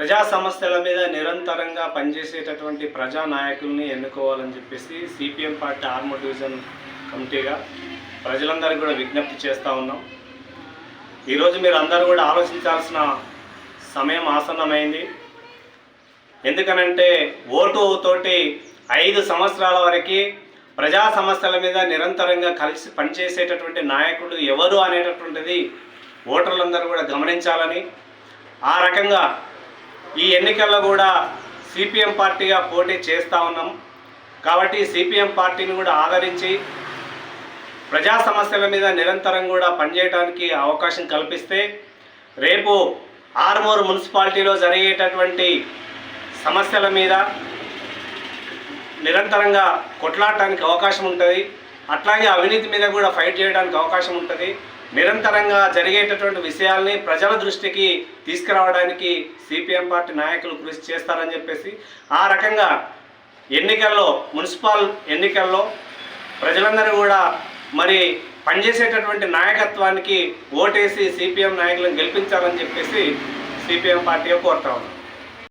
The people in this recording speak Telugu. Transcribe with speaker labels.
Speaker 1: ప్రజా సమస్యల మీద నిరంతరంగా పనిచేసేటటువంటి ప్రజా నాయకుల్ని ఎన్నుకోవాలని చెప్పేసి సిపిఎం పార్టీ ఆర్మూర్ డివిజన్ కమిటీగా ప్రజలందరికీ కూడా విజ్ఞప్తి చేస్తూ ఉన్నాం. ఈరోజు మీరు అందరూ కూడా ఆలోచించాల్సిన సమయం ఆసన్నమైంది. ఎందుకనంటే ఓటు తోటి ఐదు సంవత్సరాల వరకు ప్రజా సమస్యల మీద నిరంతరంగా కలిసి పనిచేసేటటువంటి నాయకుడు ఎవరు అనేటటువంటిది ఓటర్లందరూ కూడా గమనించాలని ఆ రకంగా ఈ ఎన్నికల్లో కూడా సిపిఎం పార్టీగా పోటీ చేస్తూ ఉన్నాం. కాబట్టి సిపిఎం పార్టీని కూడా ఆదరించి ప్రజా సమస్యల మీద నిరంతరం కూడా పనిచేయడానికి అవకాశం కల్పిస్తే రేపు ఆర్మూరు మున్సిపాలిటీలో జరిగేటటువంటి సమస్యల మీద నిరంతరంగా కొట్లాడటానికి అవకాశం ఉంటుంది. అట్లాగే అవినీతి మీద కూడా ఫైట్ చేయడానికి అవకాశం ఉంటుంది. నిరంతరంగా జరిగేటటువంటి విషయాల్ని ప్రజల దృష్టికి తీసుకురావడానికి సిపిఎం పార్టీ నాయకులు కృషి చేస్తారని చెప్పేసి ఆ రకంగా ఎన్నికల్లో మున్సిపల్ ఎన్నికల్లో ప్రజలందరూ కూడా మరి పనిచేసేటటువంటి నాయకత్వానికి ఓటేసి సిపిఎం నాయకులను గెలిపించాలని చెప్పేసి సిపిఎం పార్టీ కోరుతా ఉన్నాం